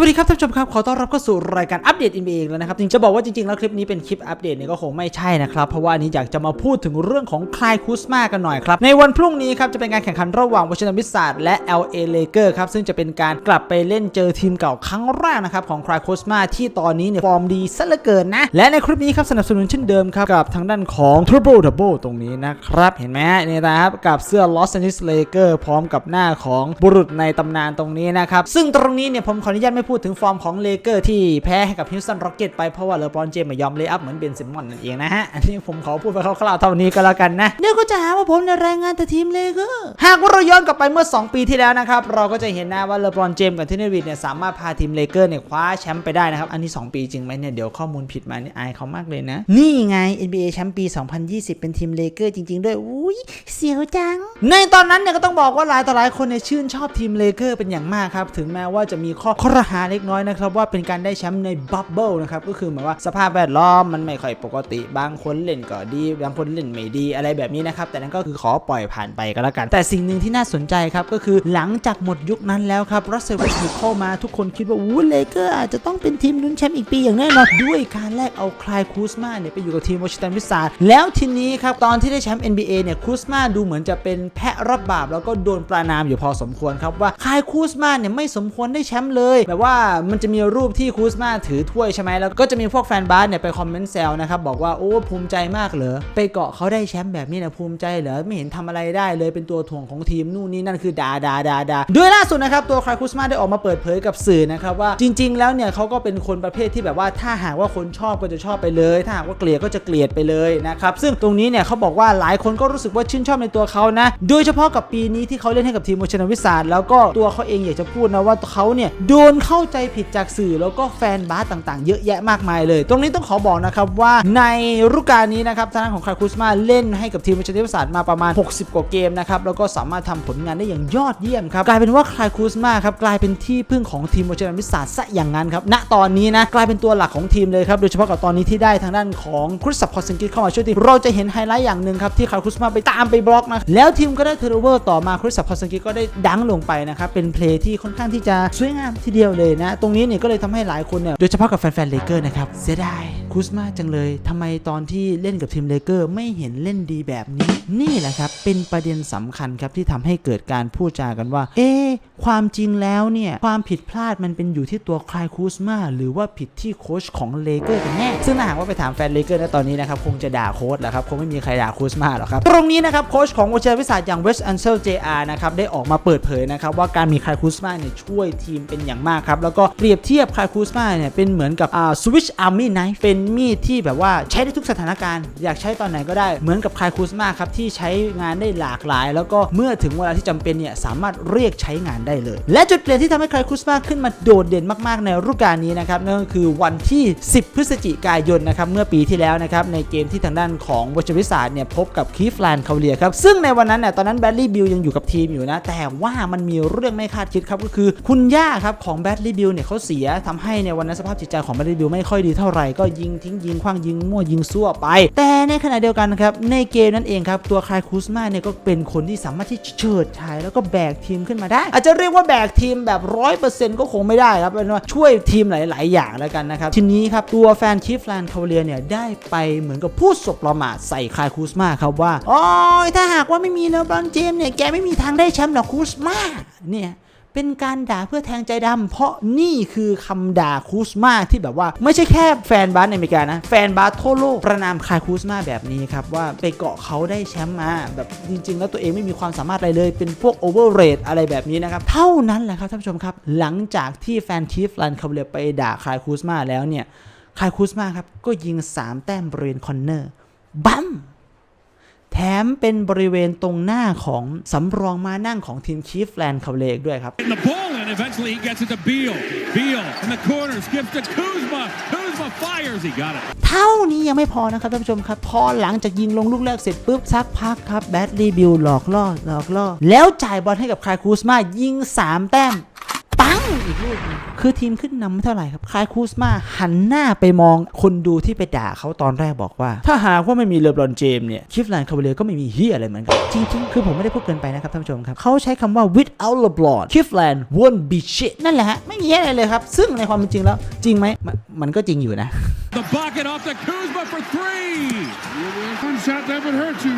วัสดีครับท่านผู้ชมครับ ขอต้อนรับเข้าสู่รายการอัปเดต NBA อีกแล้วนะครับจริงจะบอกว่าจริงๆ แล้วคลิปนี้เป็นคลิปอัปเดตเนี่ยก็คงไม่ใช่นะครับ เพราะว่าอันนี้อยากจะมาพูดถึงเรื่องของคลายคูสมากันหน่อยครับ ในวันพรุ่งนี้ครับจะเป็นการแข่งขันระหว่างวอชิงตันวิสซาร์ดและ LA Lakers ครับซึ่งจะเป็นการกลับไปเล่นเจอทีมเก่าครั้งแรกนะครับของคลายคูสมาที่ตอนนี้เนี่ยฟอร์มดีซะเหลือเกินนะและในคลิปนี้ครับสนับสนุนเช่นเดิมครับกับทางด้านของ Triple Double ตรงนี้นะครับเห็นไหมนี่นะครับกับเสื้อ Los Angeles Lakers พร้อมกับหน้าของบุรุษในตำนานตรงนี้นะครับซึ่งตรงนี้เนี่ยผมขออนุญาตไม่พูดถึงฟอร์มของเลเกอร์ที่แพ้ให้กับฮิวสตันร็อกเก็ตไปเพราะว่าเลบรอนเจมส์ไม่ยอมเลย์อัพเหมือนเบนซิมมอนนั่นเองนะฮะ อันนี้ผมขอพูดไปคร่าวๆเท่านี้ก็แล้วกันนะ เดี๋ยวก็จะหาว่าผมในรายงานแต่ทีมเลเกอร์หากว่าเราย้อนกลับไปเมื่อ 2 ปีที่แล้วนะครับเราก็จะเห็นนะว่าเลบรอนเจมส์กับเทนเนอร์วิดเนี่ยสามารถพาทีมเลเกอร์เนี่ยคว้าแชมป์ไปได้นะครับอันนี้ 2 ปีจริงไหมเนี่ยเดี๋ยวข้อมูลผิดมานี่อายเขามากเลยนะ นี่ไง NBA แชมป์ปี 2020 เป็นทีมเลเกอร์จริง ๆ ด้วยอุ้ ยเสียวจัง ในตอนนั้นเนี่ยก็ต้องบอกว่าหลายต่อหลายคนเนี่ยชื่นชอบทีมเลเกอร์เป็นอย่างมากครับ ถึงแม้ว่าจะมีข้อข้อรหาเล็กน้อยนะครับ ว่าเป็นการได้แชมป์ในบับเบิลนะครับ ก็คือหมายว่าสภาพแวดล้อมมันไม่ค่อยปกติ บางคนเล่นก็ดี บางคนเล่นไม่ดีอะไรแบบนี้นะครับ แต่นั้นก็คือขอปล่อยผ่านไปก็แล้วกัน แต่สิ่งหนึ่งที่น่าสนใจครับก็คือหลังจากหมดยุคนั้นแล้วครับรัสเซลเวสต์บรูคเข้ามาทุกคนคิดว่าอู้เลเกอร์อาจจะต้องเป็นทีมลุ้นแชมป์อีกปีอย่างแน่นอนด้วยการแลกเอาคลายคูสมาเนี่ยไปอยู่กับทีมวอชิงตันวิสซาแล้วทีนี้ครับตอนที่ได้แชมป์ NBA เนี่ยคูสมาดูเหมือนจะเป็นแพะรับบาป แล้วก็โดนประนามอยู่พอสมควรครับว่าคลายคูสมาเนี่ยไม่สมควรได้แชมป์เลยแบบว่ามันจะมีรูปที่คูสมาถือถ้วยใช่ไหมแล้วก็จะมีพวกแฟนบาสเนี่ยไปคอมเมนต์แซวนะครับบอกว่าโอ้ภูมิใจมากเหรอไปเกาะเขาได้แชมป์แบบนี้นะภูมิใจเหรอไม่เห็นทำอะไรได้เลยเป็นตัวถ่วงของทีมนู่นนี่นั่นคือดาดาดาดาโดยล่าสุดนะครับตัวคลายคูสมาได้ออกมาเปิดเผยกับสื่อนะครับว่าจริง ๆ แล้วเนี่ยเขาก็เป็นคนประเภทที่แบบว่าถ้าหากว่าคนชอบก็จะชอบไปเลย ถ้าหากว่าเกลียดก็จะเกลียดไปเลยนะครับซึ่งตรงนี้เนี่ยเขาบอกว่าหลายคนก็รู้สึกว่าชื่นชอบในตัวเขานะ โดยเฉพาะกับปีนี้ที่เขาเล่นให้กับทีมโมชนาวิสารแล้วก็ตัวเขาเองอยากจะพูดนะว่าเขาเนี่ยโดนเข้าใจผิดจากสื่อแล้วก็แฟนบาสต่างๆ เยอะแยะมากมายเลย ตรงนี้ต้องขอบอกนะครับว่าในฤดูกาลนี้นะครับทางด้านของคาคุสมาเล่นให้กับทีมโมชนาวิสารมาประมาณ 60 กว่าเกมนะครับแล้วก็สามารถทำผลงานได้อย่างยอดเยี่ยมครับกลายเป็นว่าคลายคูสมาครับกลายเป็นที่พึ่งของทีมโมชนาวิสารซะอย่างนั้นครับณตอนนี้นะกลายเป็นตัวหลักของทีมเลยครับโดยเฉพาะกับตอนนี้ที่ได้ทางด้านของคริสซับพอซิงกิสเข้ามาช่วยทีมเราจะเห็นไฮไลท์อย่างหนึ่งครับที่คาคุสมาไปไปตามไปบล็อกนะแล้วทีมก็ได้เทอร์โนเวอร์ต่อมาคริสซับพอซิงกิก็ได้ดังลงไปนะครับเป็นเพลย์ที่ค่อนข้างที่จะสวยงามทีเดียวเลยนะ ตรงนี้เนี่ยก็เลยทำให้หลายคนเนี่ยโดยเฉพาะกับแฟนๆเลเกอร์นะครับเสียดายคุสมาจังเลยทำไมตอนที่เล่นกับทีมเลเกอร์ไม่เห็นเล่นดีแบบนี้ นี่แหละครับเป็นประเด็นสำคัญครับที่ทำให้เกิดการพูดจากันว่า เอ๊ความจริงแล้วเนี่ยความผิดพลาดมันเป็นอยู่ที่ตัวคลายคูสมาหรือว่าผิดที่โค้ชของเลเกอร์กันแน่ซึ่งถ้าหากว่าไปถามแฟนเลเกอร์นะตอนนี้นะครับคงจะด่าโค้ชแหละครับคงไม่มีใครด่าคูสมาหรอกครับตรงนี้นะครับโค้ชของวชิรวิสาอย่างเวสแอนเซลเจอาร์นะครับได้ออกมาเปิดเผยนะครับว่าการมีคลายคูสมาเนี่ยช่วยทีมเป็นอย่างมากครับแล้วก็เปรียบเทียบคลายคูสมาเนี่ยเป็นเหมือนกับอ่าสวิชอาร์มี่ไนฟ์เป็นมีดที่แบบว่าใช้ได้ทุกสถานการณ์ อยากใช้ตอนไหนก็ได้เหมือนกับคลายคูสมาครับที่ใช้งานได้หลากหลาย แล้วก็เมื่อถึงเวลาที่จำเป็นเนี่ยสามารถเรียกใช้งานได้เลย และจุดเปลี่ยนที่ทำให้คลายคูสมาขึ้นมาโดดเด่นมากๆ ในฤดูกาลนี้นะครับนั่นก็คือวันที่ 10 พฤศจิกายนนะครับเมื่อปีที่แล้วนะครับในเกมที่ทางด้านของวชวิสาเนี่ยพบกับคีฟแลนด์คาเลียครับซึ่งในวันนั้นเนี่ยตอนนั้นแบดลี่บิลยังอยู่กับทีมอยู่นะ แต่ว่ามันมีเรื่องไม่คาดคิดครับก็คือคุณย่าครับของแบดลี่บิลเนี่ยเขาเสียทำให้ในวันนั้นสภาพจิตใจของแบดลี่บิลไม่ค่อยดีเท่าไหร่ก็ยิงทิ้งยิงคว้างยิงมั่วยิงซั่วไป แต่ในขณะเดียวกันครับในเกมนั้นเองครับตัวคายคูสมาเนี่ยก็เป็นคนที่สามารถที่เฉิดฉายแล้วก็แบกทีมขึ้นมาได้ อาจจะเรียกว่าแบกทีมแบบร้อยเปอร์เซ็นต์ก็คงไม่ได้ครับเป็นว่าช่วยทีมหลาย ๆ อย่างแล้วกันนะครับทีนี้ครับตัวแฟนคีฟแลนด์คาเลียเนี่ยได้ไปเหมือนกับพูดสบประมาทใส่คายคูสมาครับว่าโอ้อ้ยถ้าหากว่าไม่มีเลบรอนเจมส์เนี่ยแกไม่มีทางได้แชมป์หรอกคูสมาเนี่ยเป็นการด่าเพื่อแทงใจดำเพราะนี่คือคำด่าคูสมาที่แบบว่า ไม่ใช่แค่แฟนบาสในอเมริกานะ แฟนบาสทั่วโลกประนามคายคูสมาแบบนี้ครับ ว่าไปเกาะเขาได้แชมป์มาแบบจริง ๆ แล้วตัวเองไม่มีความสามารถอะไรเลย เป็นพวกโอเวอร์เรทอะไรแบบนี้นะครับ เท่านั้นแหละครับท่านผู้ชมครับ หลังจากที่แฟนคีฟลันคาเบลไปด่าคายคูสมาแล้วเนี่ยคายคูสมาครับก็ยิง 3 แต้มบริเวณคอนเนอร์บัม แถมเป็นบริเวณตรงหน้าของสำรองมานั่งของทีมชีฟแลนด์คาเบลกด้วยครับ Getting the ball in. Eventually, he gets it to Beal. Beal in the corner skips to Kuzma. Kuzma fires. He got it. เท่านี้ยังไม่พอนะครับท่านผู้ชมครับ พอหลังจากยิงลงลูกแรกเสร็จปุ๊บสักพักครับแบดลีบิลหลอกล่อหลอกล่อแล้วจ่ายบอลให้กับคลายคูสมายิง 3 แต้ม ปปังอีกลูกหนึ่งคือทีมขึ้นนำไม่เท่าไหร่ครับคลายคูสมาหันหน้าไปมองคนดูที่ไปด่าเขาตอนแรกบอกว่า ถ้าหากว่าไม่มีเลบรอนเจมส์เนี่ยคิฟแลนด์คาเวเลก็ไม่มีเฮียอะไรเหมือนกัน จริงๆ คือผมไม่ได้พูดเกินไปนะครับท่านผู้ชมครับเขาใช้คำว่า without LeBron Cleveland won't be shit นั่นแหละฮะ ไม่มีอะไรเลยครับ ซึ่งในความเป็นจริงแล้ว จริงไหมมันมันก็จริงอยู่นะ The bucket off to Kuzma for three. One shot that would hurt you.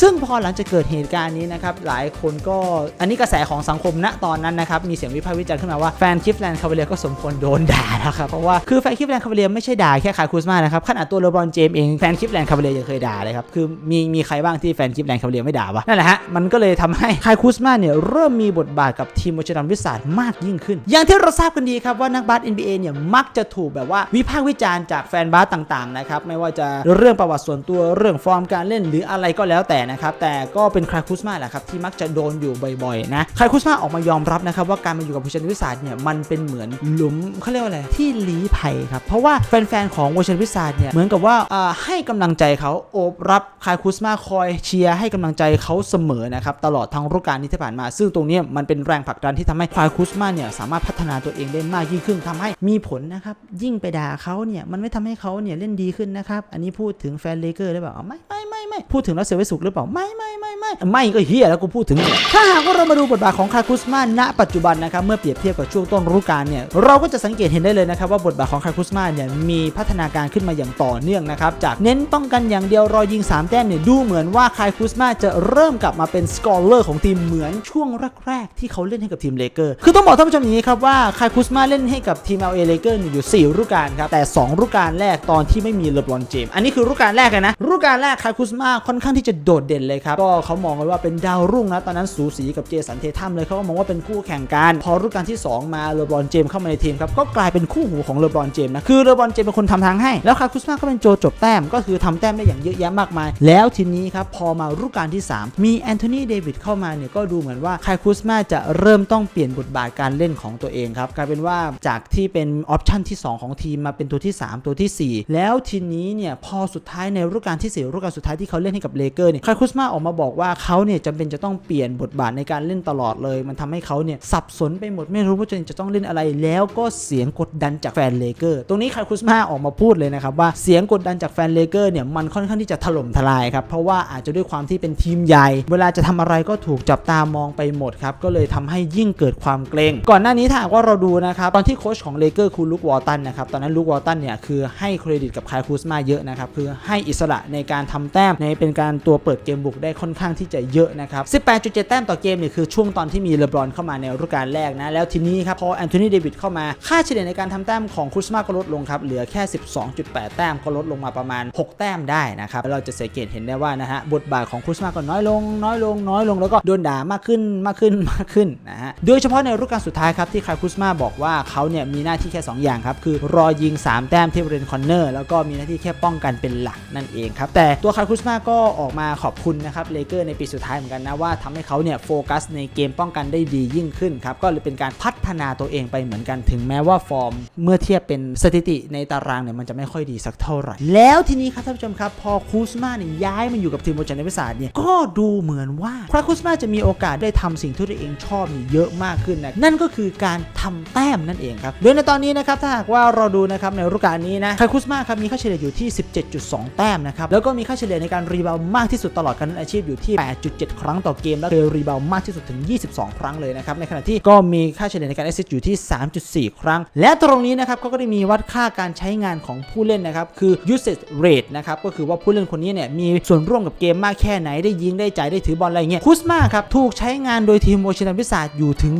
ซึ่งพอหลังจากเกิดเหตุการณ์นี้นะครับหลายคนก็อันนี้กระแสของสังคมณตอนนั้นนะครับมีเสียงวิพากษ์วิจารณ์ขึ้นมาว่าแฟนคิฟแลนด์คาเวเลียก็สมควรโดนด่านะครับเพราะว่าคือแฟนคิฟแลนด์คาเวเลียไม่ใช่ด่าแค่คายคูสมานะครับขนาดตัวเลบรอนเจมส์เองแฟนคิฟแลนด์คาเวเลียยังเคยด่าเลยครับคือมีมีใครบ้างที่แฟนคิฟแลนด์คาเวเลียไม่ด่าวะนั่นแหละฮะมันก็เลยทำให้คายคูสมาเนี่ยเริ่มมีบทบาทกับทีมวอชิรันวิสาดมากยิ่งขึ้น อย่างที่เราทราบกันดีครับว่านักบาส NBA เนี่ยมักจะถูกแบบว่าวิพากษ์วิจารณ์จากแฟนบาสต่างๆนะครับไม่ว่าจะเรื่องประวัติส่วนตัวเรื่องฟอร์มการเล่นหรืออะไรก็แล้วแต่นะครับแต่ก็เป็นคาคูสมาแหละครับที่มักจะโดนอยู่บ่อยๆนะคาคูสมาออกมายอมรับนะครับว่าการมาอยู่กับวอชิรันวิสาดเนี่ยมันเป็นเหมือนหลุมเขาเรียกว่าอะไรที่ลี้ภัยครับเพราะว่าแฟนๆของวอชิรันวิสาดเนี่ยเหมือนกับว่าให้กำลังใจเขาโอบรับคาคูสมาคอยเชียร์ให้กำลังใจเขาเสมอนะครับตลอดทั้งฤดูกาลนี้ที่ผ่านมา ซึ่งตรงนี้มันเป็นแรงผลักดันที่ทำให้คาคูสมาเนี่ยสามารถพัฒนาตัวเองได้มากยิ่งขึ้นทำให้มีผลนะครับยิ่งไปด่าเขาเนี่ยมันไม่ทำให้เขาเนี่ยเล่นดีขึ้นนะครับอันนี้พูดถึงแฟนเลเกอร์หรือเปล่าไม่ไม่ไม่ไม่พูดถึงแล้วเสียไว้สุขหรือเปล่าไม่ไม่ไม่ไม่ไม่ก็เฮียแล้วกูพูดถึงถ้าหากว่าเรามาดูบทบาทของคาคูสมาณปัจจุบันนะครับเมื่อเปรียบเทียบกับช่วงต้นฤดูกาลเนี่ยเราก็จะสังเกตเห็นได้เลยนะครับว่าบทบาทของคาคูสมาเนี่ยมีพัฒนาการขึ้นมาอย่างต่อเนื่องนะครับจากเน้นป้องกันอย่างเดียวรอยิง 3 แต้มเนี่ยดูเหมือนว่าคายคูสมาจะเริ่มกลับมาเป็นสกอร์เลอร์ของทีมเหมือนช่วงแรกๆที่เขาเล่นให้กับทีมเลเกอร์คือต้องบอกท่านผู้ชมอย่างนี้ครับว่าคายคูสมาเล่นให้กับทีม LA เอเลเกอร์อยู่4ฤดูกาลครับแต่2ฤดูกาลแรกตอนที่ไม่มีเลบรอนเจมส์อันนี้คือฤดูกาลแรกนะฤดูกาลแรกคายคูสมาค่อนข้างที่จะโดดเด่นเลยครับ ก็เขามองกันว่าเป็นดาวรุ่งนะ ตอนนั้นสูสีกับเจสันเททัมเลยเขาก็มองว่าเป็นคู่แข่งกัน พอฤดูกาลที่ 2 มาเลบรอนเจมเข้ามาในทีมครับ ก็กลายเป็นคู่หูของเลบรอนเจมนะ คือเลบรอนเจมเป็นคนทำทางให้ แล้วคาคูสมาก็เป็นโจจบแต้ม ก็คือทำแต้มได้อย่างเยอะแยะมากมาย แล้วทีนี้ครับพอมาฤดูกาลที่ 3 มีแอนโทนีเดวิดเข้ามาเนี่ยก็ดูเหมือนว่าคาคูสมาจะเริ่มต้องเปลี่ยนบทบาทการเล่นของตัวเองครับกลายเป็นว่าจากที่เป็นออปชันที่ 2 ของทีมมาเป็นตัวที่ 3 ตัวทีสี่4 แล้วทีนี้เนี่ยพอสุดท้ายในฤดูกาลที่4ฤดูกาลสุดท้ายที่เขาเล่นให้กับเลเกอร์เนี่ยาคูสมาออกมาบอกว่าเขาเนี่ยจำเป็นจะต้องเปลี่ยนบทบาทในการเล่นตลอดเลย มันทำให้เขาเนี่ยสับสนไปหมดไม่รู้ว่าจะจะต้องเล่นอะไร แล้วก็เสียงกดดันจากแฟนเลเกอร์ ตรงนี้คาคูสมาออกมาพูดเลยนะครับว่าเสียงกดดันจากแฟนเลเกอร์เนี่ยมันค่อนข้างที่จะถล่มทลายครับ เพราะว่าอาจจะด้วยความที่เป็นทีมใหญ่ เวลาจะทำอะไรก็ถูกจับตามองไปหมดครับ ก็เลยทำให้ยิ่งเกิดความเกรง ก่อนหน้านี้ถ้าหากว่าเราดูนะครับตอนที่โค้ชของเลเกอร์คือลูกวอลตันนะครับตอนนั้นลูกวอลตันเนี่ยคือให้เครดิตกับคาคูสมาเยอะนะครับคือให้อิสระในการทำแต้มในเป็นการตัวเปิดเกมบุกได้ค่อนข้างที่จะเยอะนะครับ 18.7 แต้มต่อเกมเนี่ยคือช่วงตอนที่มีเลบรอนเข้ามาในฤดูกาลแรกนะ แล้วทีนี้ครับพอแอนโทนีเดวิดเข้ามา ค่าเฉลี่ยในการทำแต้มของคูสมาก็ลดลงครับเหลือแค่ 12.8 แต้มก็ลดลงมาประมาณ 6 แต้มได้นะครับเราจะสังเกตเห็นได้ว่านะฮะบทบาทของคูสมาก็น้อยลง น้อยลงน้อยลงแล้วก็โดนด่ามากขึ้นมากขึ้นมากขึ้นนะฮะโดยเฉพาะในฤดูกาลสุดท้ายครับที่คาคูสมาบอกว่าเขาเนี่ยมีหน้าที่แค่ 2 อย่างครับคือรอยิง 3 แต้มที่บริเวณคอนเนอร์แล้วก็มีหน้าที่แค่ป้องกันเป็นหลักนั่นเองครับแต่ตัวคาคูสมาก็ออกมาขอบคุณนะครับเลเกอร์ในปีสุดท้ายเหมือนกันนะว่าทำให้เขาเนี่ยโฟกัสในเกมป้องกันได้ดียิ่งขึ้นครับก็เลยเป็นการพัฒนาตัวเองไปเหมือนกันถึงแม้ว่าฟอร์ม เมื่อเทียบเป็นสถิติในตารางเนี่ยมันจะไม่ค่อยดีสักเท่าไหร่ แล้วทีนี้ครับท่านผู้ชมครับ พอคูสมาเนี่ยย้ายมาอยู่กับทีมโบจันในวิสาดเนี่ยก็ดูเหมือนว่าคราคูสมาจะมีโอกาสได้ทำสิ่งที่ตัวเองชอบนี่เยอะมากขึ้นนะนั่นก็คือการทำแต้มนั่นเองครับโดยในตอนนี้นะครับถ้าหากว่าเราดูนะครับในฤดูกาลนี้นะคราคูสมาครับมีค่าเฉลี่ยอยู่ที่ 17.2 แต้มนะครับแล้วก็มีค่าเฉลี่ยในการรีบาวมากที่สุดตลอดการเล่นอาชีพอยู่ที่ 8.7 ครั้งต่อเกม และเคยรีบาวมากที่สุดถึง 22 ครั้งเลยนะครับ ในขณะที่ก็มีค่าเฉลี่ยในการแอสซิสต์อยู่ที่ 3.4 ครั้ง และตรงนี้นะครับเขาก็ได้มีวัดค่าการใช้งานของผู้เล่นนะครับ คือ usage rate นะครับ ก็คือว่าผู้เล่นคนนี้เนี่ยมีส่วนร่วมกับเกมมากแค่ไหน ได้ยิง ได้จ่าย ได้ถือบอลอะไรเงี้ย คุสมาครับ ถูกใช้งานโดยทีมโมชินันวิสาอยู่ถึง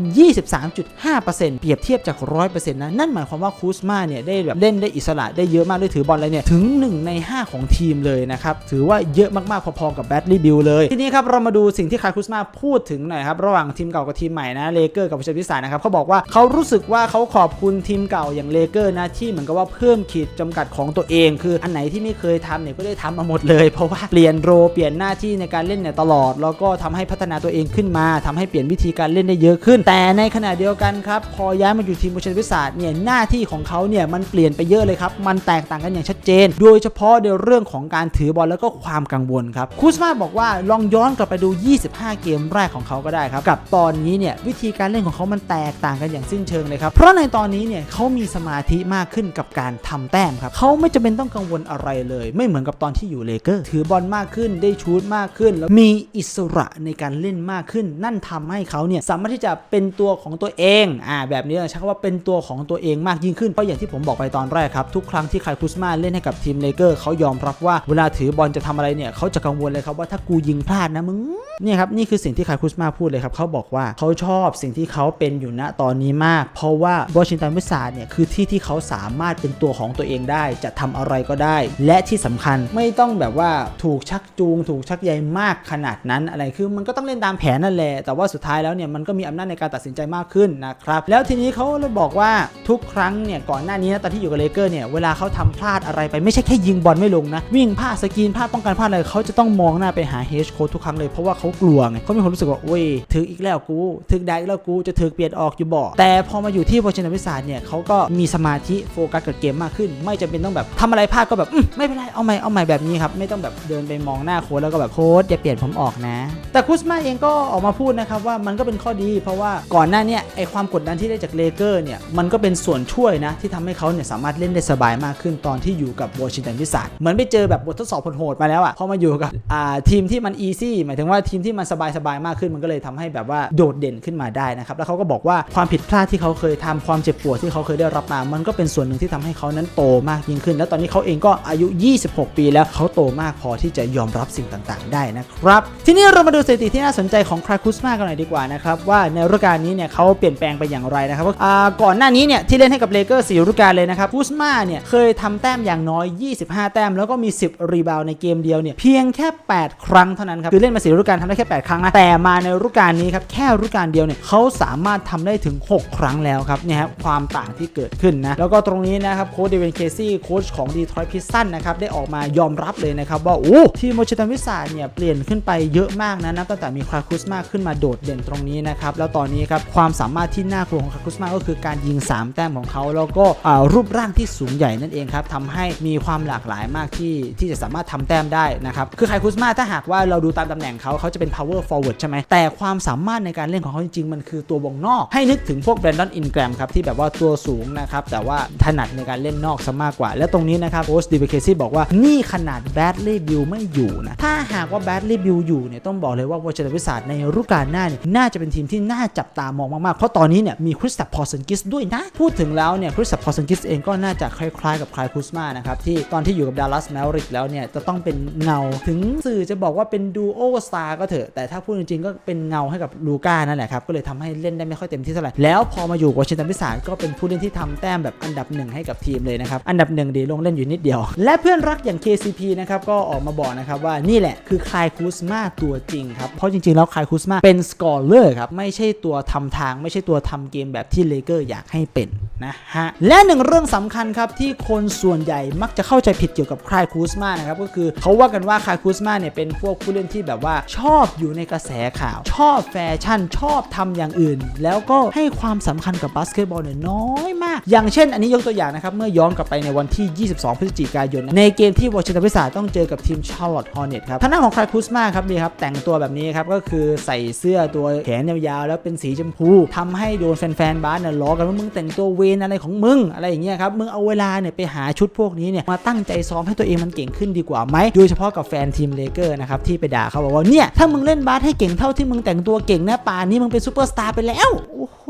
23.5%เปรียบเทียบจาก 100%นะ นั่นหมายความว่าคุสมาเนี่ยได้แบบเล่นได้อิสระได้เยอะมากได้ถือบอลอะไรเนี่ย ถึง 1 ใน 5 ของทีมเลยนะครับ ถือว่าเยอะมากๆพอๆกับแบดลี่บิลเลย ทีนี้ครับเรามาดูสิ่งที่คาคุสมาพูดถึงหน่อยครับระหว่างทีมเก่ากับทีมใหม่นะเลเกอร์กับโมชินันวิสานะครับเขาบอกว่าเขารู้สึกว่าเขาขอบคุณทีมเก่าอย่างเลเกอร์นะที่เหมือนกับว่าเพิ่มขีดจำกัดของตัวเอง คืออันไหนที่ไม่เคยทำเนี่ยก็ได้ทำมาหมดเลย เพราะว่าเปลี่ยนโรเปลี่ยนหน้าที่ในการเล่นเนี่ยตลอด แล้วก็ทำให้พัฒนาตัวเองขึ้นมาทำให้เปลี่ยนวิธีการเล่นได้เยอะขึ้น แต่ในขณะเดียวกันครับพอย้ายมาอยู่ทีมโมชันวิสาเนี่ยหน้าที่ของเขาเนี่ยมันเปลี่ยนไปเยอะเลยครับมันแตกต่างกันอย่างชัดเจน โดยเฉพาะในเรื่องของการถือบอลแล้วก็ความกังวลครับคูสมาบอกว่าลองย้อนกลับไปดู 25 เกมแรกของเขาก็ได้ครับ กับตอนนี้เนี่ยวิธีการเล่นของเขามันแตกต่างกันอย่างสิ้นเชิงเลยครับ เพราะในตอนนี้เนี่ยเขามีสมาธิมากขึ้นกับการทำแต้มครับเขาไม่จำเป็นต้องกังวลอะไรเลย ไม่เหมือนกับตอนที่อยู่เลเกอร์ถือบอลมากขึ้นได้ชูดมากขึ้น แล้วมีอิสระในการเล่นมากขึ้น นั่นทำให้เขาเนี่ยสามารถที่จะเป็นตัวของตัวเองอ่าแบบนี้ใช้คำว่าเป็นตัวของตัวเองมากยิ่งขึ้นเพราะอย่างที่ผมบอกไปตอนแรกครับทุกครั้งที่ใครคุสมาเล่นให้กับทีมเลเกอร์เขายอมรับว่าเวลาถือบอลจะทำอะไรเนี่ยเขาจะกังวลเลยครับว่าถ้ากูยิงพลาดนะมึงเนี่ยครับนี่คือสิ่งที่ใครคุสมาพูดเลยครับเขาบอกว่าเขาชอบสิ่งที่เขาเป็นอยู่ณตอนนี้มาก เพราะว่าวอชิงตันวิสาเนี่ยคือที่ที่เขาสามารถเป็นตัวของตัวเองได้ จะทำอะไรก็ได้ และที่สำคัญไม่ต้องแบบว่าถูกชักจูง ถูกชักใยมากขนาดนั้นอะไรคือมันก็ต้องเล่นตามแผนนั่นแหละแต่ว่าสุดท้ายแล้วเนี่ยมันก็มีอำนาจในการตัดสินใจมากขึ้นนะครับแล้วทีนี้เขาเลยบอกว่าทุกครั้งเนี่ยก่อนหน้านี้นะตอนที่อยู่กับเลเกอร์เนี่ยเวลาเขาทำพลาดอะไรไปไม่ใช่แค่ยิงบอลไม่ลงนะวิ่งพลาดสกรีนพลาดป้องกันพลาดอะไรเขาจะต้องมององหน้าไปหาเฮดโค้ชทุกครั้งเลยเพราะว่าเขากลัวไงเขามีความรู้สึกว่าโอ้ยถึกอีกแล้วกูถึกได้อีกแล้วกูจะถึกเปลี่ยนออกอยู่บ่แต่พอมาอยู่ที่วอชิงตันวิสาเนี่ยเขาก็มีสมาธิโฟกัสกับเกมมากขึ้น ไม่จำเป็นต้องแบบทำอะไรพลาดก็แบบไม่เป็นไรเอาใหม่เอาใหม่แบบนี้ครับไม่ต้องแบบเดินไปมองหน้าโค้ชแล้วก็แบบโค้ชอย่าเปลี่ยนผมออกนะ แต่คุสมาเองก็ออกมาพูดนะครับว่ามันก็เป็นข้อดี เพราะว่าก่อนหน้าเนี่ยไอความกดดันที่ได้จากเลเกอร์เนี่ยมันก็เป็นส่วนช่วยนะที่ทำให้เขาเนี่ยสามารถเล่นได้สบายมากขึ้นตอนที่อยู่กับวอชิงตันวิสาเหมือนไปเจอแบบบททดสอบโหดมาแล้วอะพอมาอยู่กับอ่าทีมที่มันอีซี่หมายถึงว่าทีมที่มันสบายๆมากขึ้นมันก็เลยทำให้แบบว่าโดดเด่นขึ้นมาได้นะครับแล้วเขาก็บอกว่าความผิดพลาดที่เขาเคยทำความเจ็บปวดที่เขาเคยได้รับมา มันก็เป็นส่วนหนึ่งที่ทำให้เขานั้นโตมากยิ่งขึ้น แล้วตอนนี้เขาเองก็อายุ 26 ปีแล้วเขาโตมากพอที่จะยอมรับสิ่งต่างๆ ได้นะครับ ทีนี้เรามาดูสถิติที่น่าสนใจของคราคุสมากันหน่อยดีกว่านะครับว่าในฤดูกาลนี้เนี่ยเขาเปลี่ยนแปลงไปอย่างไรนะครับอ่าก่อนหน้านี้เนี่ยที่เล่นให้กับเลเกอร์สี่ฤดูกาลเลยนะครับคุสมาเนี่ยเคยทำแต้มอย่างน้อย 25 แต้มแล้วก็มี 10 รีบาวในเกมเดียวเนี่ยเพียงแค่8 ครั้งเท่านั้นครับคือเล่นมาสี่ฤดูกาลทำได้แค่ 8 ครั้งนะแต่มาในฤดูกาลนี้ครับแค่ฤดูกาลเดียวเนี่ยเขาสามารถทำได้ถึง 6 ครั้งแล้วครับเนี่ยครับความต่างที่เกิดขึ้นนะแล้วก็ตรงนี้นะครับโค้ชเดวินเคซี่โค้ชของดีทรอยต์พิสตันนะครับได้ออกมายอมรับเลยนะครับว่าโอ้ทีมโมชิตันวิสาเนี่ยเปลี่ยนขึ้นไปเยอะมากนะนับตั้งแต่มีคาคุสมาขึ้นมาโดดเด่นตรงนี้นะครับแล้วตอนนี้ครับความสามารถที่น่ากลัวของคาคุสมาก็คือการยิง 3 แต้มของเขาแล้วก็อ่ารูปร่างที่สูงใหญ่นั่นเองครับทำให้มีความหลากหลายมากที่ที่จะสามารถทำแต้มได้นะครับคือคาคุสมาถ้าหากว่าเราดูตามตำแหน่งเขาเขาจะเป็น power forward ใช่ไหมแต่ความสามารถในการเล่นของเขาจริงๆ มันคือตัววงนอก ให้นึกถึงพวกแบรนดอนอินแกรมครับ ที่แบบว่าตัวสูงนะครับ แต่ว่าถนัดในการเล่นนอกซะมากกว่า และตรงนี้นะครับโค้ชดีเบเคซี่บอกว่านี่ขนาดแบดลีบิลไม่อยู่นะ ถ้าหากว่าแบดลีบิลอยู่เนี่ยต้องบอกเลยว่าวอชเตวิสาในฤดูกาลหน้าเนี่ยน่าจะเป็นทีมที่น่าจับตามองมากๆ เพราะตอนนี้เนี่ยมีคริสตัปพอร์ซันกิสด้วยนะ พูดถึงแล้วเนี่ยคริสตัปพอร์ซันกิสเองก็น่าจะคล้ายๆ กับคลายคุสมานะครับที่ตอนที่อยู่กับดัลลัสแมวริกแล้วเนี่ยจะต้องเป็นเงาถึงสื่อจะบอกว่าเป็นดูโอสตาร์ก็เถอะ แต่ถ้าพูดจริงๆก็เป็นเงาให้กับลูก้านั่นแหละครับ ก็เลยทำให้เล่นได้ไม่ค่อยเต็มที่เท่าไหร่ แล้วพอมาอยู่วอชิงตันพิสาก็เป็นผู้เล่นที่ทำแต้มแบบอันดับหนึ่งให้กับทีมเลยนะครับ อันดับหนึ่งดีลงเล่นอยู่นิดเดียว และเพื่อนรักอย่าง KCP นะครับก็ออกมาบอกนะครับว่านี่แหละคือคลายคูสมาตัวจริงครับ เพราะจริงๆแล้วคลายคูสมาเป็นสกอร์เลอร์ครับไม่ใช่ตัวทำทางไม่ใช่ตัวทำเกมแบบที่เลเกอร์อยากให้เป็นนะฮะและหนึ่งเรื่องสำคัญครับที่คนส่วนใหญ่มักจะเข้าใจผิดเกี่ยวกับคลายคูสมานะครับก็คือเขาว่ากันว่าคลายคูสมาเนี่ยเป็นพวกผู้เล่นที่แบบว่าชอบอยู่ในกระแสข่าว ชอบแฟชั่นชอบทำอย่างอื่น แล้วก็ให้ความสำคัญกับบาสเกตบอลเนี่ยน้อยมาก อย่างเช่นอันนี้ยกตัวอย่างนะครับ เมื่อย้อนกลับไปในวันที่ 22 พฤศจิกายน ในเกมที่วอชิงตันพิสาต้องเจอกับทีมชาร์ลอตฮอร์เน็ตครับท่างด้าของคลายคูสมาครับนี่ครับแต่งตัวแบบนี้ครับก็คือใส่เสื้อตัวแขนยาวๆแล้วเป็นสีชมพูทำให้โดนแฟนๆบาสเนี่ยล้อกันว่ามึงแต่งตัวเวนอะไรของมึงอะไรอย่างเงี้ยครับมึงเอาเวลาเนี่ยไปหาชุดพวกนี้เนี่ยมาตั้งใจซ้อมให้ตัวเองมันเก่งขึ้นดีกว่าไหมโดยเฉพาะกับแฟนทีมเลเกอร์นะครับที่ไปด่าเขาบอกว่าเนี่ยถ้ามึงเล่นบาสให้เก่งเท่าที่มึงแต่งตัวเก่งนะป่านนี้มึงเป็นซูเปอร์สตาร์ไปแล้ว โอ้โห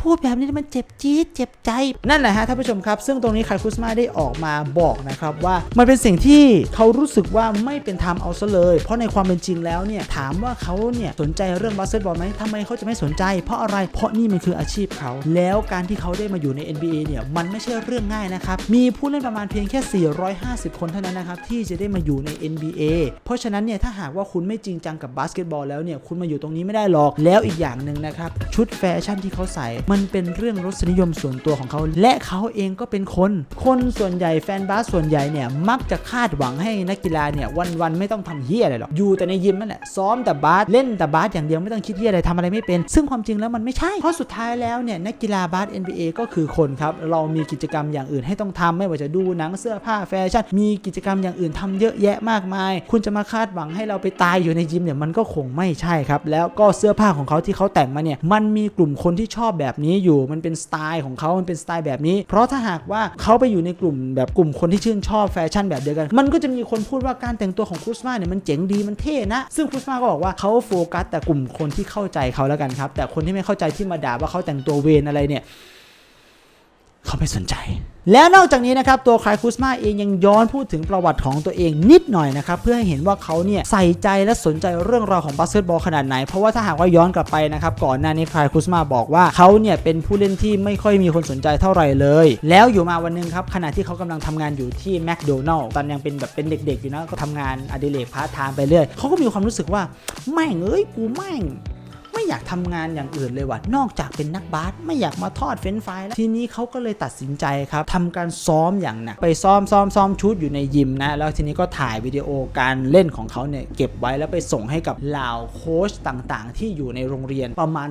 พูดแบบนี้มันเจ็บจี๊ดเจ็บใจ นั่นแหละฮะท่านผู้ชมครับ ซึ่งตรงนี้คายคุสมาได้ออกมาบอกนะครับว่ามันเป็นสิ่งที่เขารู้สึกว่าไม่เป็นธรรมเอาซะเลย เพราะในความเป็นจริงแล้วเนี่ยถามว่าเขาเนี่ยสนใจเรื่องบาสเกตบอลไหมทำไมเขาจะไม่สนใจ เพราะอะไรเพราะนี่มันคืออาชีพเขา แล้วการที่เขาได้มาอยู่ใน NBA เนี่ยมันไม่ใช่เรื่องง่ายนะครับมีผู้เล่นประมาณเพียงแค่ 450 คนเท่านั้นนะครับที่จะได้มาอยู่ใน NBA เพราะฉะนั้นเนี่ยถ้าหากว่าคุณไม่จริงจังกับบาสเกตบอลแล้วเนี่ยคุณมาอยู่ตรงนี้ไม่ได้หรอกแล้วอีกอย่างหนึ่งนะครับชุดแฟชั่นที่เขาใส่ มันเป็นเรื่องรสนิยมส่วนตัวของเขา และเขาเองก็เป็นคน คนส่วนใหญ่แฟนบาสส่วนใหญ่เนี่ยมักจะคาดหวังให้นักกีฬาเนี่ยวันๆไม่ต้องทำเฮียอะไรหรอกอยู่แต่ในยิมนั่นแหละซ้อมแต่บาสเล่นแต่บาสอย่างเดียวไม่ต้องคิดเฮียอะไรทำอะไรไม่เป็น ซึ่งความจริงแล้วมันไม่ใช่เพราะสุดท้ายแล้วเนี่ยนักกีฬาบาส NBA ก็คือคนครับเรามีกิจกรรมอย่างอื่นให้ต้องทำไม่ว่าจะดูหนังเสื้อผ้าแฟชั่นมีกิจกรรมอย่างอื่นทำเยอะแยะมากมาย คุณจะมาคาดหวังให้เราไปตายอยู่ในยิมเนี่ยมันก็คงไม่ใช่ครับ แล้วก็เสื้อผ้าของเขาที่เขาแต่งมาเนี่ยมันมีกลุ่มคนที่ชอบแบบนี้อยู่มันเป็นสไตล์ของเขามันเป็นสไตล์แบบนี้ เพราะถ้าหากว่าเขาไปอยู่ในกลุ่มแบบกลุ่มคนที่ชื่นชอบแฟชั่นแบบเดียวกัน มันก็จะมีคนพูดว่าการแต่งตัวของคุสมาเนี่ยมันเจ๋งดีมันเท่นะ ซึ่งคุสมาก็บอกว่าเขาโฟกัสแต่กลุ่มคนที่เข้าใจเขาแล้วกันครับ แต่คนที่ไม่เข้าใจที่มาด่าว่าเขาแต่งตัวเวนอะไรเนี่ยเขาไม่สนใจ แล้วนอกจากนี้นะครับตัวคลายคูสมาเองยังย้อนพูดถึงประวัติของตัวเองนิดหน่อยนะครับเพื่อให้เห็นว่าเขาเนี่ยใส่ใจและสนใจเรื่องราวของบาสเกตบอลขนาดไหน เพราะว่าถ้าหากว่าย้อนกลับไปนะครับก่อนหน้านี้คลายคูสมาบอกว่าเขาเนี่ยเป็นผู้เล่นที่ไม่ค่อยมีคนสนใจเท่าไหร่เลย แล้วอยู่มาวันหนึงครับขณะที่เขากำลังทำงานอยู่ที่แมคโดนัลล์ตอนยังเป็นแบบเป็นเด็ก ๆ อยู่นะก็ทำงานอดิเรกพาร์ทไทม์ไปเรื่อยเขาก็มีความรู้สึกว่าแม่งเอ้ยกูแม่ง ไม่อยากทำงานอย่างอื่นเลยว่ะ นอกจากเป็นนักบาสไม่อยากมาทอดเฟรนช์ฟแล้ว ทีนี้เขาก็เลยตัดสินใจครับทำการซ้อมอย่างหนักไปซ้อมซ้อมซ้อมชุดอยู่ในยิมนะ แล้วทีนี้ก็ถ่ายวิดีโอการเล่นของเขาเนี่ยเก็บไว้แล้วไปส่งให้กับเหล่าโค้ชต่างๆ ที่อยู่ในโรงเรียนประมาณ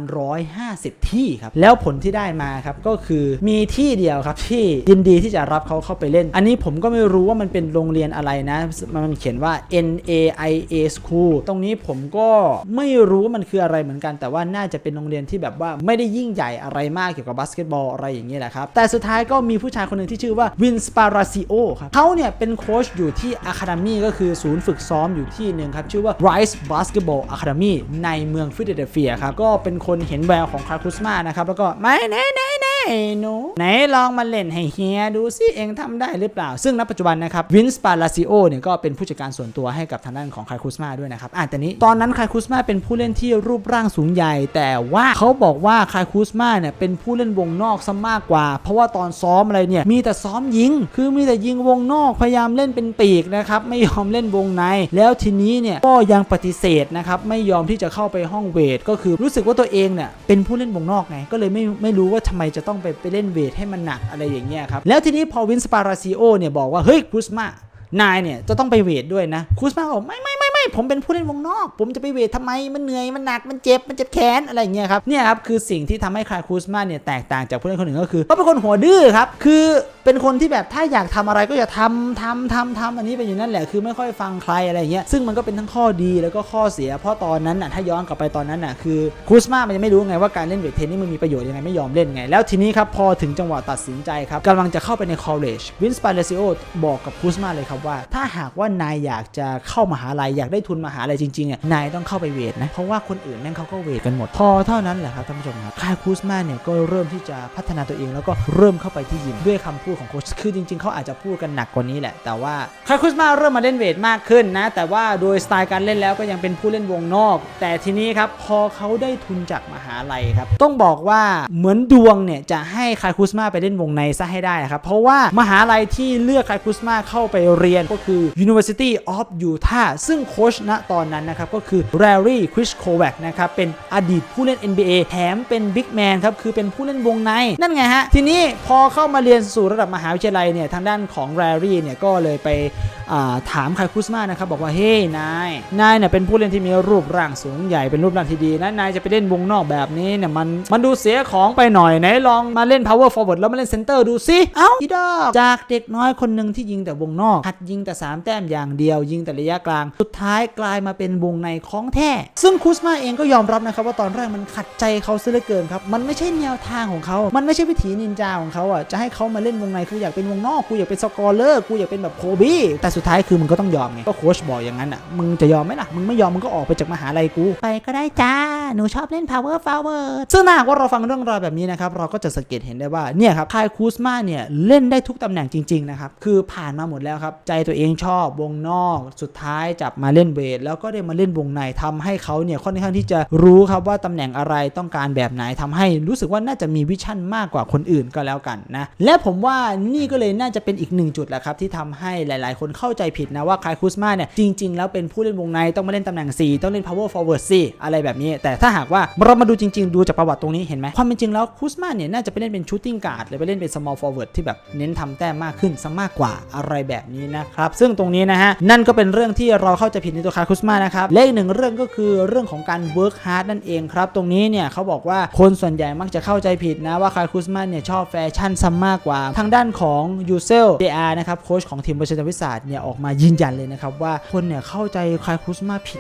150 ที่ครับ แล้วผลที่ได้มาครับก็คือมีที่เดียวครับที่ยินดีที่จะรับเขาเข้าไปเล่น อันนี้ผมก็ไม่รู้ว่ามันเป็นโรงเรียนอะไรนะ มันเขียนว่า NAIA School ตรงนี้ผมก็ไม่รู้ว่ามันคืออะไรเหมือนกันแต่ว่าน่าจะเป็นโรงเรียนที่แบบว่าไม่ได้ยิ่งใหญ่อะไรมากเกี่ยวกับบาสเกตบอลอะไรอย่างนี้แหละครับ แต่สุดท้ายก็มีผู้ชายคนหนึ่งที่ชื่อว่าวินสปาราซิโอครับเขาเนี่ยเป็นโค้ชอยู่ที่อะคาเดมี่ก็คือศูนย์ฝึกซ้อมอยู่ที่หนึ่งครับ ชื่อว่า Rice Basketball Academy ในเมืองฟิลาเดลเฟียครับ ก็เป็นคนเห็นแววของคาร์คุสมานะครับ แล้วก็ไม่แน่แน่หนหนูไหนลองมาเล่นให้เฮียดูสิเองทำได้หรือเปล่า ซึ่งณปัจจุบันนะครับวินสปาราซิโอเนี่ยก็เป็นผู้จัดการส่วนตัวให้กับทางด้านของคาร์คุสมาด้วยนะครับอะแต่นี้ตอนนั้นคาร์คุสมาเป็นผู้เล่นที่รูปร่างสูงใหญ่ แต่ว่าเขาบอกว่าคาร์คุสมาเนี่ยเป็นผู้เล่นวงนอกซะมากกว่า เพราะว่าตอนซ้อมอะไรเนี่ยมีแต่ซ้อมยิง คือมีแต่ยิงวงนอกพยายามเล่นเป็นปีกนะครับไม่ยอมเล่นวงใน แล้วทีนี้เนี่ยก็ยังปฏิเสธนะครับไม่ยอมที่จะเข้าไปห้องเวทก็คือรู้สึกว่าตัวเองเนี่ยเป็นผู้เล่นวงนอกไงก็เลยไม่ไม่รู้ว่าทำไมจะต้องไปไปเล่นเวทให้มันหนักอะไรอย่างเงี้ยครับ แล้วทีนี้พอวินสปาราซิโอเนี่ยบอกว่าเฮ้ยคุสมานายเนี่ยจะต้องไปเวทด้วยนะครูสมาบอกไม่ไม่ไม่ ไม่ผมเป็นผู้เล่นวงนอก ผมจะไปเวททำไมมันเหนื่อยมันหนักมันเจ็บมันเจ็บแขนอะไรอย่างเงี้ยครับเนี่ยครับคือสิ่งที่ทำให้คายครูสมาเนี่ยแตกต่างจากผู้เล่นคนอื่นก็คือเขาเป็นคนหัวดื้อครับคือเป็นคนที่แบบถ้าอยากทำอะไรก็จะทำทำทำทำอันนี้เป็นอยู่นั้นแหละคือไม่ค่อยฟังใครอะไรอย่างเงี้ยซึ่งมันก็เป็นทั้งข้อดีแล้วก็ข้อเสีย เพราะตอนนั้นน่ะถ้าย้อนกลับไปตอนนั้นน่ะคือครูสมามันยังไม่รู้ไงว่าการเล่นเวทเทนนี่มันมีประโยชน์ยังไงไม่ยอมเล่นไง แล้วทีนี้ครับพอถึงจังหวะตัดสินใจครับกำลังจะเข้าไปใน college วินสปาเลซิโอบอกกับคูสมาเลยครับว่า ถ้าหากว่านายอยากจะเข้ามหาลัยอยากได้ทุนมหาลัยจริงๆอะนายต้องเข้าไปเวทนะ เพราะว่าคนอื่นแม่งเขาก็เวทกันหมด พอเท่านั้นแหละครับท่านผู้ชมครับคายครูสมาเนี่ยก็เริ่มที่จะพัฒนาตัวเองแล้วก็เริ่มเข้าไปที่ยิมด้วยคำพูดของโค้ชคือจริง ๆเขาอาจจะพูดกันหนักกว่านี้แหละ แต่ว่าคายครูสมาเริ่มมาเล่นเวทมากขึ้นนะ แต่ว่าโดยสไตล์การเล่นแล้วก็ยังเป็นผู้เล่นวงนอก แต่ทีนี้ครับพอเขาได้ทุนจากมหาลัยครับต้องบอกว่าเหมือนดวงเนี่ยจะให้คายครูสมาไปเล่นวงในซะให้ได้ครับเพราะว่ามหาลัยที่เลือกคายคูสมาเข้าไปเรียนก็คือ University of Utah ซึ่งโคชณตอนนั้นนะครับก็คือ Larry c h r i s k o v a c นะครับเป็นอดีตผู้เล่น NBA แถมเป็นบิ๊กแมนครับคือเป็นผู้เล่นวงใน นั่นไงฮะ ทีนี้พอเข้ามาเรียนสู่ระดับมหาวิทยาลัยเนี่ยทางด้านของ Larry เนี่ยก็เลยไปถามคายคุสมานะครับบอกว่า เฮ้ยนาย นายเนี่ยเป็นผู้เล่นที่มีรูปร่างสูงใหญ่เป็นรูปร่างที่ดีนะนายจะไปเล่นวงนอกแบบนี้เนี่ยมันมันดูเสียของไปหน่อยไหนลองมาเล่น power forward แล้วมาเล่น center ดูสิเอ้าอีดอกจากเด็กน้อยคนหนึ่งที่ยิงแต่วงนอกหัดยิงแต่สามแต้มอย่างเดียว ยิงแต่ระยะกลางสุดท้ายกลายมาเป็นวงในของแท้ ซึ่งคุสมาเองก็ยอมรับนะครับว่าตอนแรกมันขัดใจเขาซะเหลือเกินครับ มันไม่ใช่แนวทางของเขา มันไม่ใช่วิถีนินจาของเขาอะ จะให้เขามาเล่นวงในกูอยากเป็นวงนอก กูอยากเป็นสกอร์เลอร์ กูอยากเป็นแบบโคบี้ แต่สุดท้ายคือมึงก็ต้องยอมไง ก็โค้ชบอกอย่างนั้นอะ มึงจะยอมไหมล่ะ มึงไม่ยอมมึงก็ออกไปจากมหาลัยกู ไปก็ได้จ้า หนูชอบเล่น power forward ซึ่งถ้าหากว่าเราฟังเรื่องราวแบบนี้นะครับเราก็จะสังเกตเห็นได้ว่าเนี่ยครับคายคูสมาเนี่ยเล่นได้ทุกตำแหน่งจริงๆนะครับคือผ่านมาหมดแล้วครับใจตัวเองชอบวงนอกสุดท้ายจับมาเล่เล่นเวทแล้วก็ได้มาเล่นวงในทำให้เขาเนี่ยค่อนข้างที่จะรู้ครับว่าตำแหน่งอะไรต้องการแบบไหนทำให้รู้สึกว่าน่าจะมีวิชั่นมากกว่าคนอื่นก็แล้วกันนะและผมว่านี่ก็เลยน่าจะเป็นอีกหนึ่งจุดแหละครับที่ทำให้หลาย ๆ คนเข้าใจผิดนะว่าคายคูสมาเนี่ยจริง ๆ แล้วเป็นผู้เล่นวงในต้องมาเล่นตำแหน่ง 4 ต้องเล่น power forward สิอะไรแบบนี้ แต่ถ้าหากว่าเรามาดูจริง ๆ ดูจากประวัติตรงนี้เห็นไหมความเป็นจริงแล้วคูสมาเนี่ยน่าจะไปเล่นเป็น shooting guard หรือไปเล่นเป็น small forward ที่แบบเน้นทำแต้มมากขึ้นซะมากกว่าอะไรแบบนี้นะครับซึ่งตรงนี้นะฮะนั่นก็เป็นเรื่องที่เราเข้าใจผิดในตัวคาคูสมานะครับและอีกหนึ่งเรื่องก็คือเรื่องของการ work hard นั่นเองครับ ตรงนี้เนี่ยเขาบอกว่าคนส่วนใหญ่มักจะเข้าใจผิดนะว่าคาคูสมาเนี่ยชอบแฟชั่นซะมากกว่า ทางด้านของยูเซลเอาร์นะครับโค้ชของทีมบริษัทวิสาสเนี่ยออกมายืนยันเลยนะครับว่าคนเนี่ยเข้าใจคาคูสมาผิด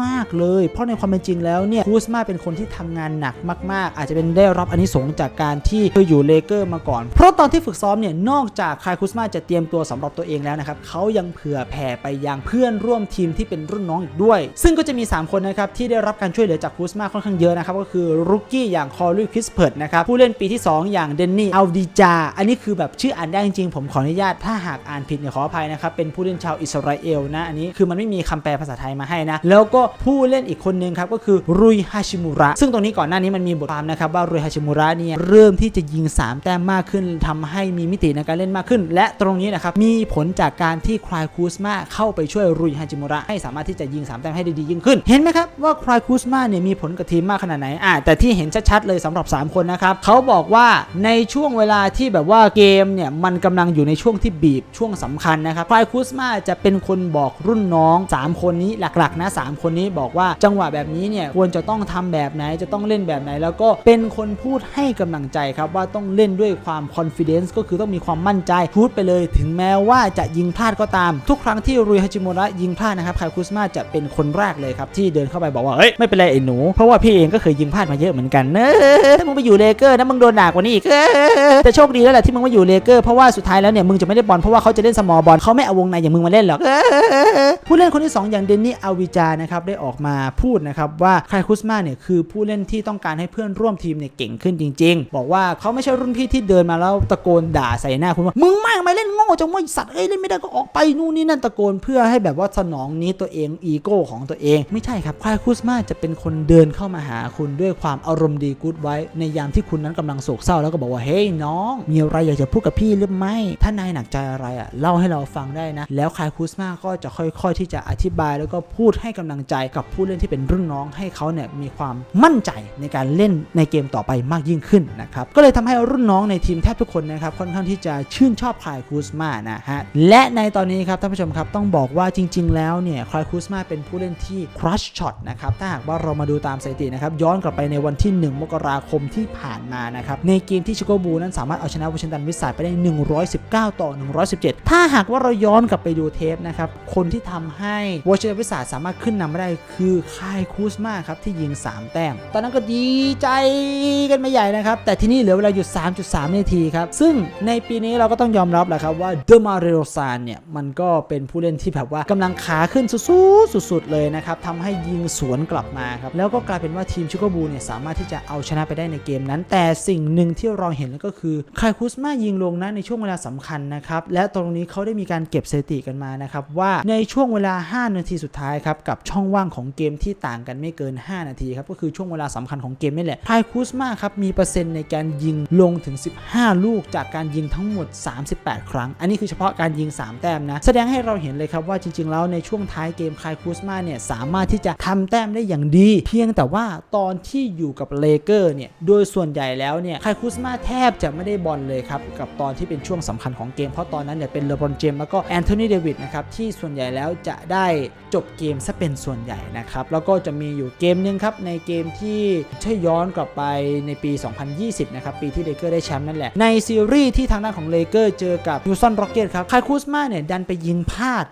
มาก ๆ เลย เพราะในความเป็นจริงแล้วเนี่ยคูสมาเป็นคนที่ทำงานหนักมาก ๆ อาจจะเป็นได้รับอานิสงส์จากการที่เคยอยู่เลเกอร์มาก่อน เพราะตอนที่ฝึกซ้อมเนี่ยนอกจากคาคูสมาจะเตรียมตัวสำหรับตัวเองแล้วนะครับเขายังเผื่อแผ่ไปยังเพื่อนร่วมทีมที่เป็นรุ่นน้องอีกด้วย ซึ่งก็จะมี 3 คนนะครับที่ได้รับการช่วยเหลือจากคูสมาค่อนข้างเยอะนะครับก็คือรุกกี้อย่างคอร์ลุยคริสเพิร์ดนะครับผู้เล่นปีที่ 2 อย่างเดนนี่อัลดิจาอันนี้คือแบบชื่ออ่านได้จริงๆผมขออนุญาตถ้าหากอ่านผิดเนี่ยขออภัยนะครับเป็นผู้เล่นชาวอิสราเอลนะอันนี้คือมันไม่มีคำแปลภาษาไทยมาให้นะแล้วก็ผู้เล่นอีกคนนึงครับก็คือรุยฮาชิมุระซึ่งตรงนี้ก่อนหน้านี้มันมีบทความนะครับว่ารุยฮาชิมุระเนี่ยเริ่มที่จะยิง 3 แต้มมากขึ้นทำให้มีมิติในการเล่นมากขึ้น และตรงนี้นะครับมีผลจากการที่คลายคูสมาเข้าไปช่วยรุยฮาชิมุระให้สามารถที่จะยิง3แต้มให้ด้ดียิ่งขึ้น เห็นไหมครับว่าคลายคูสมาเนี่ยมีผลกับทีมมากขนาดไหนอะแต่ที่เห็นชัดๆเลยสำหรับ 3 คนนะครับเขาบอกว่าในช่วงเวลาที่แบบว่าเกมเนี่ยมันกำลังอยู่ในช่วงที่บีบช่วงสำคัญนะครับคลายคูสมาจะเป็นคนบอกรุ่นน้อง 3 คนนี้หลักๆนะ3คนนี้บอกว่าจังหวะแบบนี้เนี่ยควรจะต้องทำแบบไหนจะต้องเล่นแบบไหน แล้วก็เป็นคนพูดให้กำลังใจครับว่าต้องเล่นด้วยความ confidence ก็คือต้องมีความมั่นใจพูดไปเลย ถึงแม้ว่าจะยิงพลาดก็ตาม ทุกครั้งที่รุยฮาจิโมระยิงพลาดนะครับครายคุสมาจะเป็นคนแรกเลยครับที่เดินเข้าไปบอกว่าเฮ้ยไม่เป็นไรไอ้หนูเพราะว่าพี่เองก็เคยยิงพลาดมาเยอะเหมือนกันเนอะถ้ามึงไปอยู่เลเกอร์นะมึงโดนหนักกว่านี้อีกเออแต่โชคดีแล้วแหละที่มึงมาอยู่เลเกอร์เพราะว่าสุดท้ายแล้วเนี่ยมึงจะไม่ได้บอลเพราะว่าเขาจะเล่นสมอลบอลเขาไม่เอาวงในอย่างมึงมาเล่นหรอกผู้เล่นคนที่สองอย่างเดนนี่อาวิจานะครับได้ออกมาพูดนะครับว่าคายคุสมาเนี่ยคือผู้เล่นที่ต้องการให้เพื่อนร่วมทีมเนี่ยเก่งขึ้นจริง ๆ บอกว่าเขาไม่ใช่รุ่นพี่ที่เดินมาแล้วตะโกนด่าใส่หน้าคุณว่ามึงม่งไม่เล่นโง่จังวะสัตว์เอ้ยเล่นไม่ได้ก็ออกไปนู่นนี่นั่นตะโกนเพื่อให้แบบว่าสนองนี้ตัวเองอีโก้ของตัวเอง ไม่ใช่ครับคายคุสมาจะเป็นคนเดินเข้ามาหาคุณด้วยความอารมณ์ดีกู๊ดไว้ ในยามที่คุณนั้นกำลังโศกเศร้าแล้วก็บอกว่าเฮ้ยน้อง มีอะไรอยากจะพูดกับพี่หรือไม่ถ้านายหนักใจอะไรอะเล่าให้เราฟังได้นะ แล้วคายคุสมาก็จะค่อยๆ ที่จะอธิบายแล้วก็พูดให้กำลังใจกับผู้เล่นที่เป็นรุ่นน้องให้เขาเนี่ยมีความมั่นใจในการเล่นในเกมต่อไปมากยิ่งขึ้นนะครับก็เลยทำให้รุ่นน้องในทีมแทบทุกคนนะครับค่อนข้างที่จะชื่นชอบคายคุสมานะฮะและในตอนนี้ครับท่านผู้ชมครับต้องบอกว่าจริง ๆ แล้วเนี่ยคายคุสมาเป็นผู้เล่นที่ crush shot นะครับ ถ้าหากว่าเรามาดูตามสถิตินะครับ ย้อนกลับไปในวันที่ 1 มกราคมที่ผ่านมานะครับ ในเกมที่ชิโกบูนั้นสามารถเอาชนะวอชิงตันวิสัยไปได้ 119 ต่อ 117 ถ้าหากว่าเราย้อนกลับไปดูเทปนะครับ คนที่ทำให้วอชิงตันวิสัยสามารถขึ้นนำมาได้คือคายคุสมาครับที่ยิง 3 แต้ม ตอนนั้นก็ดีใจกันไม่ใหญ่นะครับ แต่ที่นี่เหลือเวลาอยู่ 3.3 นาทีครับ ซึ่งในปีนี้เราก็ต้องยอมรับแหละครับว่าเดมาเรโรซานเนี่ยมันก็เป็นผู้เล่นที่แบบว่ากำลังขาขึ้นสุดๆสุดๆเลยนะครับทำให้ยิงสวนกลับมาครับแล้วก็กลายเป็นว่าทีมชิโกบูเนี่ยสามารถที่จะเอาชนะไปได้ในเกมนั้น แต่สิ่งหนึ่งที่เราเห็นก็คือคายคุสมายิงลงนะในช่วงเวลาสำคัญนะครับและตรงนี้เขาได้มีการเก็บสถิติกันมานะครับว่าในช่วงเวลา 5 นาทีสุดท้ายครับกับช่องว่างของเกมที่ต่างกันไม่เกิน 5 นาทีครับก็คือช่วงเวลาสำคัญของเกมนี่แหละคายคุสมาครับมีเปอร์เซ็นต์ในการยิงลงถึง 15 ลูกจากการยิงทั้งหมด 38 ครั้ง อันนี้คือเฉพาะการยิง 3 แต้มนะแสดงให้เราเห็นเลยครับว่าจริง ๆ แล้วในช่วงท้ายเกมคายคูสมาเนี่ยสามารถที่จะทำแต้มได้อย่างดี เพียงแต่ว่าตอนที่อยู่กับเลเกอร์เนี่ยโดยส่วนใหญ่แล้วเนี่ยคายคูสมาแทบจะไม่ได้บอลเลยครับกับตอนที่เป็นช่วงสำคัญของเกมเพราะตอนนั้นเนี่ยเป็นเลบรอนเจมส์แล้วก็แอนโทนีเดวิดนะครับที่ส่วนใหญ่แล้วจะได้จบเกมซะเป็นส่วนใหญ่นะครับแล้วก็จะมีอยู่เกมหนึงครับในเกมที่ถ้าย้อนกลับไปในปี 2020 นะครับปีที่เลเกอร์ได้แชมป์นั่นแหละ ในซีรีส์ที่ทางด้านของเลเกอร์เจอกับยูซอนร็อกเก็ตครับคายคูสมาเนี่ยดันไปยิงพลาด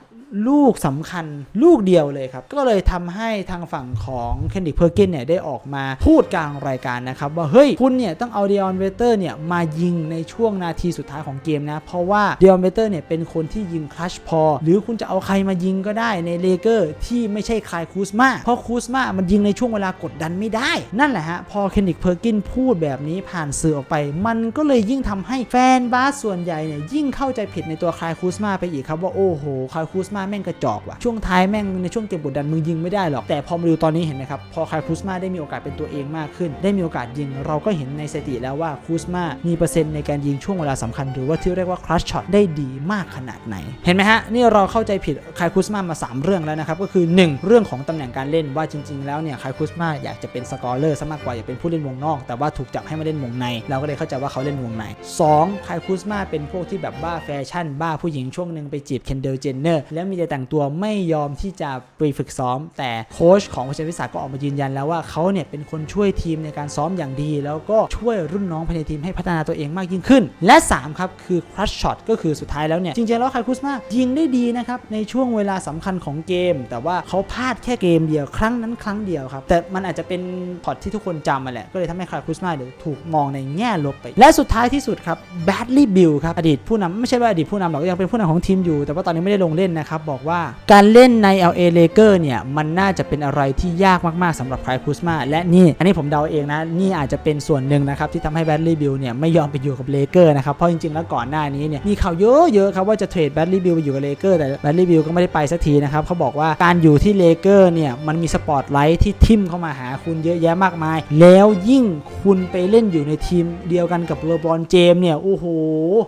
ลูกสำคัญลูกเดียวเลยครับ ก็เลยทำให้ทางฝั่งของเคนดิกเพอร์กินเนี่ยได้ออกมาพูดกลางรายการนะครับ ว่าเฮ้ยคุณเนี่ยต้องเอาเดออนเวเตอร์เนี่ยมายิงในช่วงนาทีสุดท้ายของเกมนะ เพราะว่าเดออนเวเตอร์เนี่ยเป็นคนที่ยิงคลัชพอ หรือคุณจะเอาใครมายิงก็ได้ในเลเกอร์ที่ไม่ใช่คายคูสมาเพราะคูสมามันยิงในช่วงเวลากดดันไม่ได้ นั่นแหละฮะพอเคนดิกเพอร์กินพูดแบบนี้ผ่านสื่อออกไป มันก็เลยยิ่งทำให้แฟนบาสส่วนใหญ่เนี่ยยิ่งเข้าใจผิดในตัวคายคูสมาไปอีกครับว่าโอ้โหคายคูสมามาแม่งกระจอกว่ะช่วงท้ายแม่งในช่วงเกมกดดันมึงยิงไม่ได้หรอกแต่พอมาดูตอนนี้เห็นไหมครับพอคายคูสมาได้มีโอกาสเป็นตัวเองมากขึ้น ได้มีโอกาสยิง เราก็เห็นในสถิติแล้วว่าคูสมามีเปอร์เซ็นต์ในการยิงช่วงเวลาสำคัญ หรือว่าที่เรียกว่าคลัชช็อตได้ดีมากขนาดไหน เห็นไหมฮะ นี่เราเข้าใจผิดคายคูสมามา 3 เรื่องแล้วนะครับ ก็คือ 1 เรื่องของตำแหน่งการเล่นว่าจริง ๆ แล้วเนี่ยคายคูสมาอยากจะเป็นสกอร์เลอร์ซะมากกว่าอยากเป็นผู้เล่นวงนอก แต่ว่าถูกจับให้มาเล่นวงใน เราก็เลยเข้าใจว่าเขาเล่นวงใน 2คายคูสมาเป็นพวกที่แบบบ้าแฟชั่นบ้าผู้หญิงช่วงหนึ่งไปจีบเคนเดลเจนเนอร์แล้วมีแต่แต่งตัวไม่ยอมที่จะไปฝึกซ้อม แต่โค้ชของวชิรวิสาก็ออกมายืนยันแล้วว่าเขาเนี่ยเป็นคนช่วยทีมในการซ้อมอย่างดี แล้วก็ช่วยรุ่นน้องภายในทีมให้พัฒนาตัวเองมากยิ่งขึ้น และ 3 ครับ คือครัชช็อตก็คือสุดท้ายแล้วเนี่ย จริงๆแล้วคาคุสมายิงได้ดีนะครับ ในช่วงเวลาสำคัญของเกม แต่ว่าเขาพลาดแค่เกมเดียวครั้งนั้นครั้งเดียวครับ แต่มันอาจจะเป็นพอตที่ทุกคนจำมาแหละ ก็เลยทำให้คาคุสมาเดี๋ยวถูกมองในแง่ลบไป และสุดท้ายที่สุดครับแบดลี่บิลครับอดีตผู้นำไม่ใช่ว่าอดีตผู้นำหรอกยังเป็นผู้นำของทีมอยู่ แต่ว่าตอนนี้ไม่ได้ลงเล่นนะครับบอกว่าการเล่นใน LA Lakers เนี่ยมันน่าจะเป็นอะไรที่ยากมากๆสำหรับไคายคุสมาและนี่อันนี้ผมเดาเองนะ นี่อาจจะเป็นส่วนหนึ่งนะครับที่ทำให้แบดลี่บิลเนี่ยไม่ยอมไปอยู่กับเลเกอร์นะครับเพราะจริงๆแล้วก่อนหน้านี้เนี่ยมีข่าวเยอะๆครับว่าจะเทรดแบดลี่บิลไปอยู่กับเลเกอร์แต่แบดลี่บิลก็ไม่ได้ไปสักทีนะครับเขาบอกว่าการอยู่ที่เลเกอร์เนี่ยมันมีสปอตไลท์ที่ทิมเข้ามาหาคุณเยอะแยะมากมาย แล้วยิ่งคุณไปเล่นอยู่ในทีมเดียวกันกับเลบอนเจมเนี่ยโอ้โห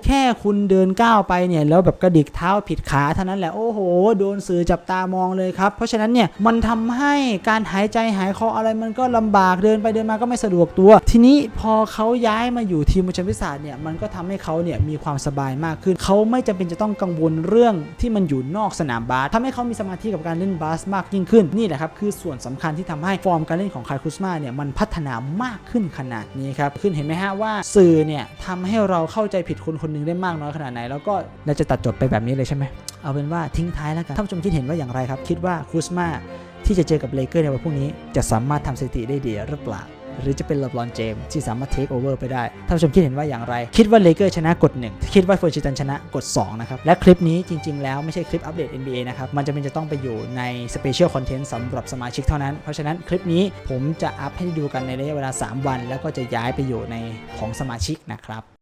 แค่คุณเดินก้าวไปเนี่ยแล้วแบบกระดิกเท้าผิดขาเท่านั้นแหละโอ้โหโห โดนสื่อจับตามองเลยครับ เพราะฉะนั้นเนี่ยมันทำให้การหายใจหายคออะไรมันก็ลำบากเดินไปเดินมาก็ไม่สะดวกตัว ทีนี้พอเขาย้ายมาอยู่ทีมบุชวิสาเนี่ยมันก็ทำให้เขาเนี่ยมีความสบายมากขึ้น เขาไม่จำเป็นจะต้องกังวลเรื่องที่มันอยู่นอกสนามบาสทำให้เขามีสมาธิกับการเล่นบาสมากยิ่งขึ้นนี่แหละครับคือส่วนสำคัญที่ทำให้ฟอร์มการเล่นของคายคุสมาเนี่ยมันพัฒนามากขึ้นขนาดนี้ครับขึ้นเห็นไหมฮะว่าสื่อเนี่ยทำให้เราเข้าใจผิดคนคนหนึงได้มากน้อยขนาดไหน แล้วก็เราจะตัดจบไปแบบนี้เลยใช่ไหมเอาเป็นว่าทิ้งท้ายแล้วกันท่านผู้ชมคิดเห็นว่าอย่างไรครับ คิดว่าคุสมาที่จะเจอกับเลเกอร์ในวันพรุ่งนี้ จะสามารถทำสถิติได้ดีหรือเปล่าหรือจะเป็นเลบรอนเจมส์ที่สามารถเทคโอเวอร์ไปได้ ท่านผู้ชมคิดเห็นว่าอย่างไร คิดว่าเลเกอร์ชนะกด 1 คิดว่าเฟอร์ชิตันชนะกด 2 นะครับ และคลิปนี้จริง ๆ แล้วไม่ใช่คลิปอัปเดต NBA นะครับ มันจะเป็นจะต้องไปอยู่ในสเปเชียลคอนเทนต์สำหรับสมาชิกเท่านั้น เพราะฉะนั้นคลิปนี้ผมจะอัพให้ดูกันในระยะเวลา 3 วัน แล้วก็จะย้ายไปอยู่ในของสมาชิกนะครับ